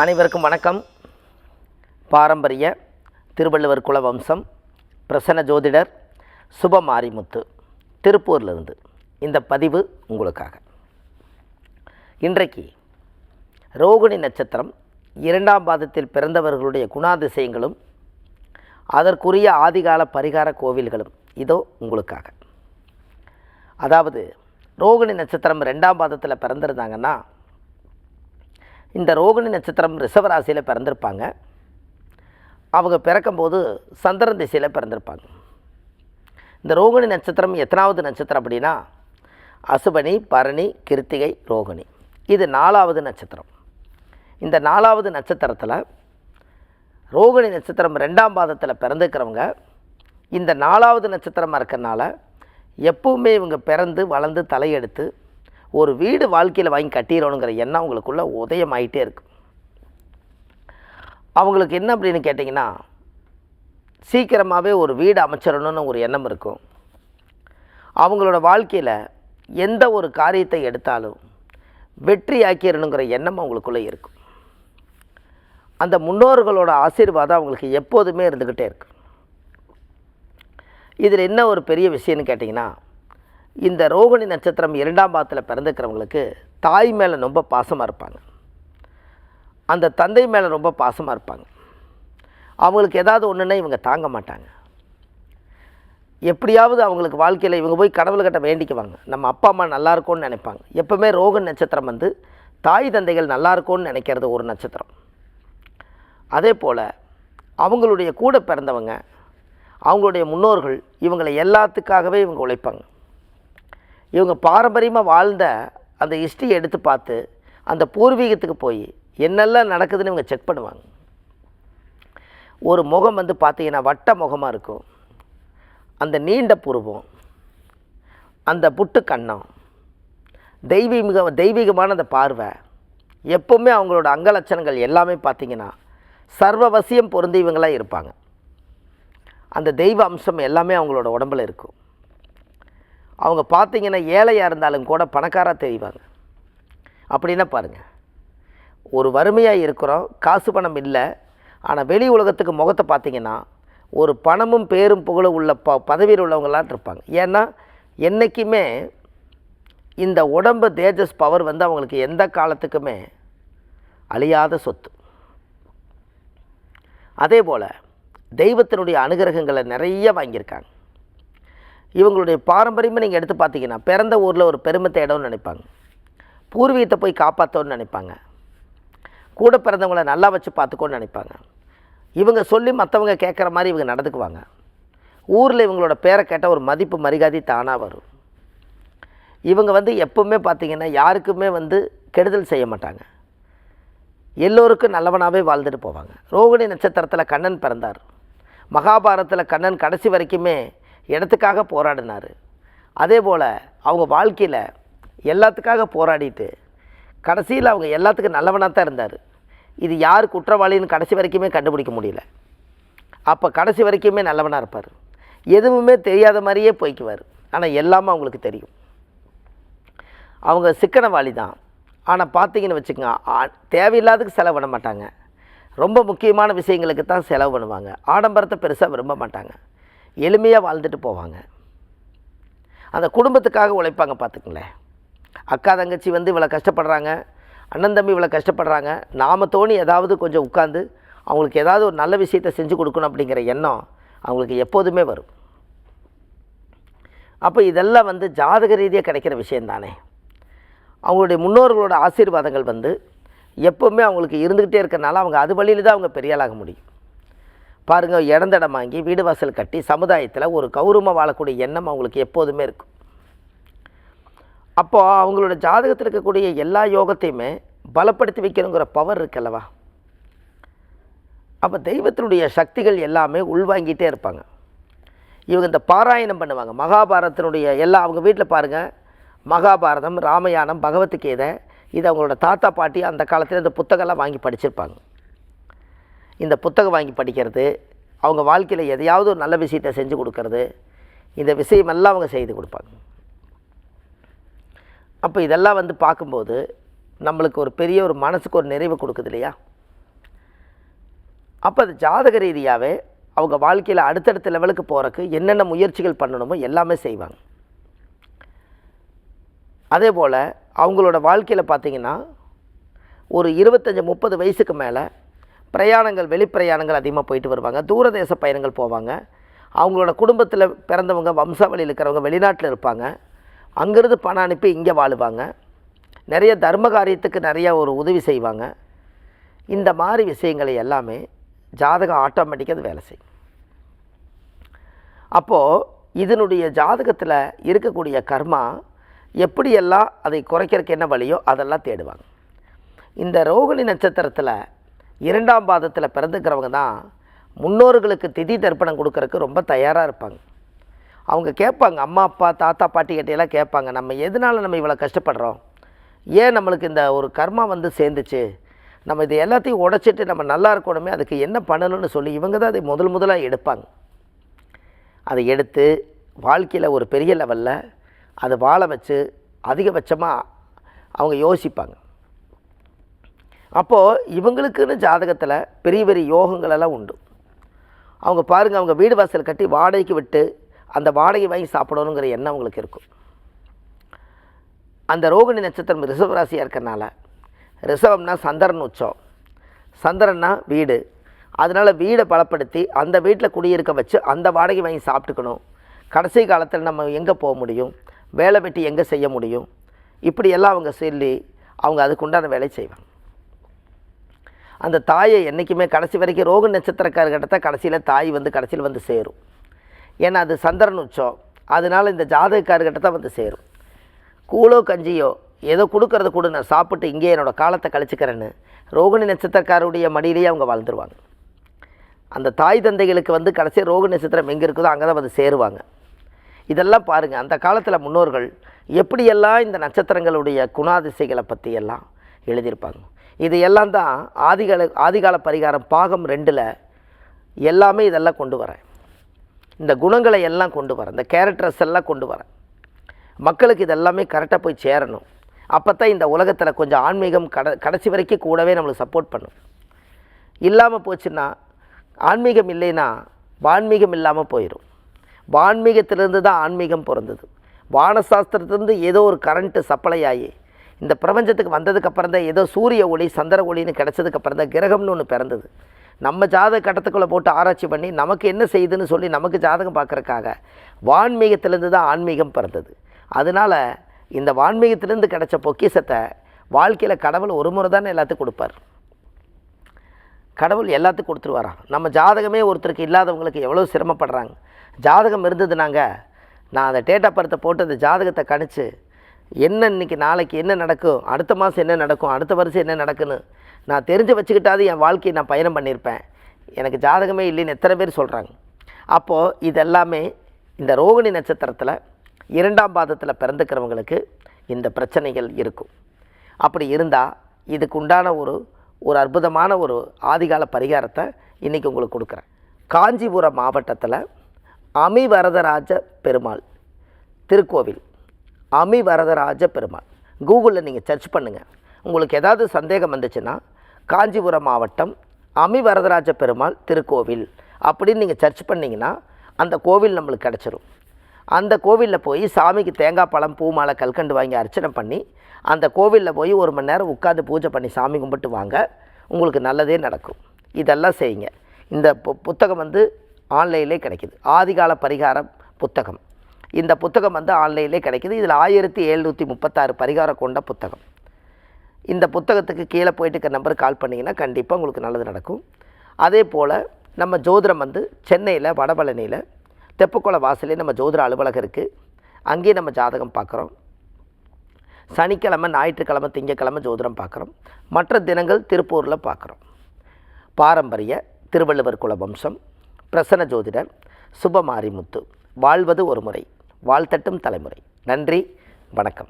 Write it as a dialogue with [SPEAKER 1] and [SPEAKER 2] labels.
[SPEAKER 1] அனைவருக்கும் வணக்கம். பாரம்பரிய திருவள்ளுவர் குல வம்சம் பிரசன்ன ஜோதிடர் சுப மாரிமுத்து திருப்பூர்லேருந்து இந்த பதிவு உங்களுக்காக. இன்றைக்கு ரோகிணி நட்சத்திரம் இரண்டாம் பாதத்தில் பிறந்தவர்களுடைய குணாதிசயங்களும் அதற்குரிய ஆதிகால பரிகார கோவில்களும் இதோ உங்களுக்காக. அதாவது ரோகிணி நட்சத்திரம் ரெண்டாம் பாதத்தில் பிறந்திருந்தாங்கன்னா இந்த ரோகிணி நட்சத்திரம் ரிஷபராசியில் பிறந்திருப்பாங்க. அவங்க பிறக்கும்போது சந்திரன் திசையில் பிறந்திருப்பாங்க. இந்த ரோகிணி நட்சத்திரம் எத்தனாவது நட்சத்திரம் அப்படின்னா அசுபனி பரணி கிருத்திகை ரோகிணி. இது நாலாவது நட்சத்திரம். இந்த நாலாவது நட்சத்திரத்தில் ரோகிணி நட்சத்திரம் ரெண்டாம் பாதத்தில் பிறந்துக்கிறவங்க இந்த நாலாவது நட்சத்திரமாக இருக்கிறனால எப்பவுமே இவங்க பிறந்து வளர்ந்து தலையெடுத்து ஒரு வீடு வாழ்க்கையில் வாங்கி கட்டிடணுங்கிற எண்ணம் அவங்களுக்குள்ள உதயமாயிட்டே இருக்கு. அவங்களுக்கு என்ன அப்படின்னு கேட்டிங்கன்னா சீக்கிரமாகவே ஒரு வீடு அமைச்சிடணும்னு ஒரு எண்ணம் இருக்கும். அவங்களோட வாழ்க்கையில் எந்த ஒரு காரியத்தை எடுத்தாலும் வெற்றி ஆக்கிடணுங்கிற எண்ணம் அவங்களுக்குள்ளே இருக்கும். அந்த முன்னோர்களோட ஆசீர்வாதம் அவங்களுக்கு எப்போதுமே இருந்துக்கிட்டே இருக்கு. இதில் என்ன ஒரு பெரிய விஷயம்னு கேட்டிங்கன்னா இந்த ரோகிணி நட்சத்திரம் இரண்டாம் பாதத்தில் பிறந்துக்கிறவங்களுக்கு தாய் மேலே ரொம்ப பாசமாக இருப்பாங்க. அந்த தந்தை மேலே ரொம்ப பாசமாக இருப்பாங்க. அவங்களுக்கு ஏதாவது ஒன்றுன்னா இவங்க தாங்க மாட்டாங்க. எப்படியாவது அவங்களுக்கு வாழ்க்கையில் இவங்க போய் கடவுள்கிட்ட வேண்டிக்குவாங்க. நம்ம அப்பா அம்மா நல்லா இருக்கும்னு நினைப்பாங்க. எப்போவுமே ரோகன் நட்சத்திரம் வந்து தாய் தந்தைகள் நல்லா இருக்கும்னு நினைக்கிறது ஒரு நட்சத்திரம். அதே போல் அவங்களுடைய கூட பிறந்தவங்க அவங்களுடைய முன்னோர்கள் இவங்களை எல்லாத்துக்காகவே இவங்க உழைப்பாங்க. இவங்க பாரம்பரியமாக வாழ்ந்த அந்த ஹிஸ்ட்ரியை எடுத்து பார்த்து அந்த பூர்வீகத்துக்கு போய் என்னெல்லாம் நடக்குதுன்னு இவங்க செக் பண்ணுவாங்க. ஒரு முகம் வந்து பார்த்தீங்கன்னா வட்ட முகமாக இருக்கும். அந்த நீண்ட புருவம் அந்த புட்டு கன்னம் தெய்வீக தெய்வீகமான அந்த பார்வை எப்போவுமே அவங்களோட அங்கலட்சணங்கள் எல்லாமே பார்த்தீங்கன்னா சர்வவசியம் பொருந்தியவங்களாக இருப்பாங்க. அந்த தெய்வ அம்சம் எல்லாமே அவங்களோட உடம்புல இருக்கும். அவங்க பார்த்தீங்கன்னா ஏழையாக இருந்தாலும் கூட பணக்காராக தெரிவாங்க. அப்படின்னா பாருங்கள் ஒரு வறுமையாக இருக்கிறோம் காசு பணம் இல்லை ஆனால் வெளி உலகத்துக்கு முகத்தை பார்த்தீங்கன்னா ஒரு பணமும் பேரும் புகழும் உள்ள ப பதவியில் உள்ளவங்களான் இருப்பாங்க. ஏன்னா என்றைக்குமே இந்த உடம்பு தேஜஸ் பவர் வந்து அவங்களுக்கு எந்த காலத்துக்குமே அழியாத சொத்து. அதே போல் தெய்வத்தினுடைய அனுகிரகங்களை நிறைய வாங்கியிருக்காங்க. இவங்களுடைய பாரம்பரியமாக நீங்கள் எடுத்து பார்த்தீங்கன்னா பிறந்த ஊரில் ஒரு பெருமை தேடணும்னு நினைப்பாங்க. பூர்வீகத்தை போய் காப்பாற்றணும்னு நினைப்பாங்க. கூட பிறந்தவங்கள நல்லா வச்சு பார்த்துக்கோன்னு நினைப்பாங்க. இவங்க சொல்லி மற்றவங்க கேட்குற மாதிரி இவங்க நடந்துக்குவாங்க. ஊரில் இவங்களோட பேரை கேட்டால் ஒரு மதிப்பு மரியாதை தானாக வரும். இவங்க வந்து எப்பவுமே பார்த்திங்கன்னா யாருக்குமே வந்து கெடுதல் செய்ய மாட்டாங்க. எல்லோருக்கும் நல்லவனாகவே வாழ்ந்துட்டு போவாங்க. ரோகிணி நட்சத்திரத்தில் கண்ணன் பிறந்தார். மகாபாரதத்தில் கண்ணன் கடைசி வரைக்குமே இடத்துக்காக போராடினார். அதே போல் அவங்க வாழ்க்கையில் எல்லாத்துக்காக போராடிட்டு கடைசியில் அவங்க எல்லாத்துக்கும் நல்லவனாக தான் இருந்தார். இது யார் குற்றவாளின்னு கடைசி வரைக்குமே கண்டுபிடிக்க முடியல. அப்போ கடைசி வரைக்குமே நல்லவனாக இருப்பார். எதுவுமே தெரியாத மாதிரியே போய்க்குவார். ஆனால் எல்லாமே அவங்களுக்கு தெரியும். அவங்க சிக்கனவாளி தான். ஆனால் பார்த்தீங்கன்னு வச்சுக்கோங்க ஆ- தேவையில்லாததுக்கு செலவு பண்ண மாட்டாங்க. ரொம்ப முக்கியமான விஷயங்களுக்கு தான் செலவு பண்ணுவாங்க. ஆடம்பரத்தை பெருசாக விரும்ப மாட்டாங்க. எளிமையாக வாழ்ந்துட்டு போவாங்க. அந்த குடும்பத்துக்காக உழைப்பாங்க பார்த்துங்களேன் அக்கா தங்கச்சி வந்து இவ்வளோ கஷ்டப்படுறாங்க. அண்ணன் தம்பி இவ்வளோ கஷ்டப்படுறாங்க. நாம தோணி ஏதாவது கொஞ்சம் உட்காந்து அவங்களுக்கு ஏதாவது ஒரு நல்ல விஷயத்தை செஞ்சு கொடுக்கணும் அப்படிங்கிற எண்ணம் அவங்களுக்கு எப்போதுமே வரும். அப்போ இதெல்லாம் வந்து ஜாதக ரீதியாக கிடைக்கிற விஷயந்தானே அவங்களுடைய முன்னோர்களோட ஆசீர்வாதங்கள் வந்து எப்போவுமே அவங்களுக்கு இருந்துக்கிட்டே இருக்கிறனால அவங்க அது வழியில் தான் அவங்க பெரியாளாக முடியும். பாருங்கள் இடந்தடம் வாங்கி வீடு வாசல் கட்டி சமுதாயத்தில் ஒரு கௌரவமாக வாழக்கூடிய எண்ணம் அவங்களுக்கு எப்போதுமே இருக்கும். அப்போ அவங்களோட ஜாதகத்தில் இருக்கக்கூடிய எல்லா யோகத்தையுமே பலப்படுத்தி வைக்கணுங்கிற பவர் இருக்குல்லவா? அப்போ தெய்வத்தினுடைய சக்திகள் எல்லாமே உள்வாங்கிட்டே இருப்பாங்க. இவங்க இந்த பாராயணம் பண்ணுவாங்க. மகாபாரதத்தினுடைய எல்லா அவங்க வீட்டில் பாருங்கள் மகாபாரதம் ராமாயணம் பகவத்கீதை இது அவங்களோட தாத்தா பாட்டி அந்த காலத்தில் இந்த புத்தகம்லாம் வாங்கி படிச்சிருப்பாங்க. இந்த புத்தகம் வாங்கி படிக்கிறது அவங்க வாழ்க்கையில் எதையாவது ஒரு நல்ல விஷயத்தை செஞ்சு கொடுக்கறது இந்த விஷயமெல்லாம் அவங்க செய்து கொடுப்பாங்க. அப்போ இதெல்லாம் வந்து பார்க்கும்போது நம்மளுக்கு ஒரு பெரிய ஒரு மனசுக்கு ஒரு நிறைவு கொடுக்குது இல்லையா? அப்போ அது ஜாதக ரீதியாகவே அவங்க வாழ்க்கையில் அடுத்தடுத்த லெவலுக்கு போகிறக்கு என்னென்ன முயற்சிகள் பண்ணணுமோ எல்லாமே செய்வாங்க. அதே போல் அவங்களோட வாழ்க்கையில் பார்த்தீங்கன்னா ஒரு இருபத்தஞ்சி முப்பது வயசுக்கு மேலே பிரயாணங்கள் வெளிப்பிரயாணங்கள் அதிகமாக போயிட்டு வருவாங்க. தூரதேச பயணங்கள் போவாங்க. அவங்களோட குடும்பத்தில் பிறந்தவங்க வம்சாவளியில் இருக்கிறவங்க வெளிநாட்டில் இருப்பாங்க. அங்கேருந்து பணம் அனுப்பி இங்கே வாழுவாங்க. நிறைய தர்ம காரியத்துக்கு நிறைய ஒரு உதவி செய்வாங்க. இந்த மாதிரி விஷயங்களை எல்லாமே ஜாதகம் ஆட்டோமேட்டிக்காக அது வேலை செய்யும். அப்போது இதனுடைய ஜாதகத்தில் இருக்கக்கூடிய கர்மா எப்படியெல்லாம் அதை குறைக்கிறதுக்கு என்ன வழியோ அதெல்லாம் தேடுவாங்க. இந்த ரோகிணி நட்சத்திரத்தில் இரண்டாம் பாதத்தில் பிறந்துக்கிறவங்க தான் முன்னோர்களுக்கு திதி தர்ப்பணம் கொடுக்கறக்கு ரொம்ப தயாராக இருப்பாங்க. அவங்க கேட்பாங்க அம்மா அப்பா தாத்தா பாட்டி கிட்டையெல்லாம் கேட்பாங்க நம்ம எதனால் நம்ம இவ்வளோ கஷ்டப்படுறோம்? ஏன் நம்மளுக்கு இந்த ஒரு கர்மா வந்து சேர்ந்துச்சு? நம்ம இது எல்லாத்தையும் உடைச்சிட்டு நம்ம நல்லா இருக்கணுமே அதுக்கு என்ன பண்ணணும்னு சொல்லி இவங்க தான் அதை முதல் முதலாக எடுப்பாங்க. அதை எடுத்து வாழ்க்கையில் ஒரு பெரிய லெவலில் அதை வாழ வச்சு அதிகபட்சமாக அவங்க யோசிப்பாங்க. அப்போது இவங்களுக்குன்னு ஜாதகத்தில் பெரிய பெரிய யோகங்களெல்லாம் உண்டு. அவங்க பாருங்கள் அவங்க வீடு வாசல் கட்டி வாடகைக்கு விட்டு அந்த வாடகை வாங்கி சாப்பிடணுங்கிற எண்ணம் அவங்களுக்கு இருக்கும். அந்த ரோகிணி நட்சத்திரம் ரிஷப ராசியாக இருக்கறனால ரிஷபம்னா சந்திரன் உச்சம். சந்திரன்னா வீடு. அதனால் வீடை பலப்படுத்தி அந்த வீட்டில் குடியிருக்க வச்சு அந்த வாடகை வாங்கி சாப்பிட்டுக்கணும். கடைசி காலத்தில் நம்ம எங்கே போக முடியும்? வேலை வெட்டி எங்கே செய்ய முடியும்? இப்படியெல்லாம் அவங்க சொல்லி அவங்க அதுக்குண்டான வேலை செய்வாங்க. அந்த தாயை என்றைக்குமே கடைசி வரைக்கும் ரோக நட்சத்திரக்காரர்கிட்ட தான் கடைசியில் தாய் வந்து கடைசியில் வந்து சேரும். ஏன்னா அது சந்திரன் உச்சம். அதனால் இந்த ஜாதகக்காரர்கிட்ட தான் வந்து சேரும். கூழோ கஞ்சியோ ஏதோ கொடுக்கறத கொடு நான் சாப்பிட்டு இங்கே என்னோடய காலத்தை கழிச்சுக்கிறேன்னு ரோகிணி நட்சத்திரக்காரருடைய மடியிலேயே அவங்க வாழ்ந்துருவாங்க. அந்த தாய் தந்தைகளுக்கு வந்து கடைசியாக ரோக நட்சத்திரம் எங்கே இருக்குதோ அங்கே தான் வந்து சேருவாங்க. இதெல்லாம் பாருங்கள் அந்த காலத்தில் முன்னோர்கள் எப்படியெல்லாம் இந்த நட்சத்திரங்களுடைய குணாதிசைகளை பற்றியெல்லாம் எழுதியிருப்பாங்க. இது எல்லாம் தான் ஆதிகால ஆதிகால பரிகாரம் பாகம் ரெண்டில் எல்லாமே இதெல்லாம் கொண்டு வரேன். இந்த குணங்களை எல்லாம் கொண்டு வரேன். இந்த கேரக்டர்ஸ் எல்லாம் கொண்டு வரேன். மக்களுக்கு இதெல்லாமே கரெக்டாக போய் சேரணும். அப்போ தான் இந்த உலகத்தில் கொஞ்சம் ஆன்மீகம் கட கடைசி வரைக்கும் கூடவே நம்மளுக்கு சப்போர்ட் பண்ணும். இல்லாமல் போச்சுன்னா ஆன்மீகம் இல்லைன்னா வான்மீகம் இல்லாமல் போயிடும் வான்மீகத்திலிருந்து தான் ஆன்மீகம் பிறந்தது. வானசாஸ்திரத்திலிருந்து ஏதோ ஒரு கரண்ட்டு சப்ளை ஆகி இந்த பிரபஞ்சத்துக்கு வந்ததுக்கப்புறம் தான் ஏதோ சூரிய ஒளி சந்திர ஒளின்னு கிடச்சதுக்கப்புறம் தான் கிரகம்னு ஒன்று பிறந்தது. நம்ம ஜாதக கட்டத்துக்குள்ளே போட்டு ஆராய்ச்சி பண்ணி நமக்கு என்ன செய்யுதுன்னு சொல்லி நமக்கு ஜாதகம் பார்க்குறக்காக வான்மீகத்திலேருந்து தான் ஆன்மீகம் பிறந்தது. அதனால் இந்த வான்மீகத்திலேருந்து கிடச்ச பொக்கிஷத்தை வாழ்க்கையில் கடவுள் ஒரு முறை தானே எல்லாத்துக்கும் கொடுப்பார். கடவுள் எல்லாத்துக்கும் கொடுத்துருவாராம். நம்ம ஜாதகமே ஒருத்தருக்கு இல்லாதவங்களுக்கு எவ்வளோ சிரமப்படுறாங்க. ஜாதகம் இருந்ததுனாங்க நான் அந்த டேட் ஆஃப் பர்த்தை போட்டு அந்த ஜாதகத்தை கணிச்சு என்ன இன்னைக்கு நாளைக்கு என்ன நடக்கும்? அடுத்த மாதம் என்ன நடக்கும்? அடுத்த வருஷம் என்ன நடக்குன்னு நான் தெரிஞ்சு வச்சுக்கிட்டாது என் வாழ்க்கையை நான் பயணம் பண்ணியிருப்பேன். எனக்கு ஜாதகமே இல்லைன்னு எத்தனை பேர் சொல்கிறாங்க அப்போது இதெல்லாமே இந்த ரோகிணி நட்சத்திரத்தில் இரண்டாம் பாதத்தில் பிறந்துக்கிறவங்களுக்கு இந்த பிரச்சனைகள் இருக்கும். அப்படி இருந்தால் இதுக்கு உண்டான ஒரு ஒரு அற்புதமான ஒரு ஆதிகால பரிகாரத்தை இன்றைக்கி உங்களுக்கு கொடுக்குறேன். காஞ்சிபுரம் மாவட்டத்தில் அமிவரதராஜ பெருமாள் திருக்கோவில். அமிவரதராஜ பெருமாள் கூகுளில் நீங்கள் சர்ச் பண்ணுங்கள் உங்களுக்கு ஏதாவது சந்தேகம் வந்துச்சுன்னா காஞ்சிபுரம் மாவட்டம் அமிவரதராஜ பெருமாள் திருக்கோவில் அப்படின்னு நீங்கள் சர்ச் பண்ணிங்கன்னா அந்த கோவில் நம்மளுக்கு கிடச்சிரும். அந்த கோவிலில் போய் சாமிக்கு தேங்காய் பழம் பூ மாலை கல்கண்டு வாங்கி அர்ச்சனை பண்ணி அந்த கோவிலில் போய் ஒரு மணி நேரம் உட்காந்து பூஜை பண்ணி சாமி கும்பிட்டு வாங்க உங்களுக்கு நல்லதே நடக்கும். இதெல்லாம் செய்யுங்க. இந்த பு புத்தகம் வந்து ஆன்லைன்லே கிடைக்குது. ஆதிகால பரிகாரம் புத்தகம். இந்த புத்தகம் வந்து ஆன்லைனில் கிடைக்குது. இதில் ஆயிரத்தி எழுநூற்றி முப்பத்தாறு பரிகாரம் கொண்ட புத்தகம். இந்த புத்தகத்துக்கு கீழே போயிட்டு இருக்க நம்பருக்கு கால் பண்ணிங்கன்னா கண்டிப்பாக உங்களுக்கு நல்லது நடக்கும். அதே போல் நம்ம ஜோதிடம் வந்து சென்னையில் வடபழனியில் தெப்பக்குள வாசலே நம்ம ஜோதிட அலுவலகம் இருக்குது அங்கேயே நம்ம ஜாதகம் பார்க்குறோம். சனிக்கிழமை ஞாயிற்றுக்கிழமை திங்கக்கிழமை ஜோதிடம் பார்க்குறோம். மற்ற தினங்கள் திருப்பூரில் பார்க்குறோம். பாரம்பரிய திருவள்ளுவர் குல வம்சம் பிரசன்ன ஜோதிடர் சுபமாரிமுத்து வாழ்வது ஒரு முறை. வாழ்த்தட்டும் தலைமுறை. நன்றி வணக்கம்.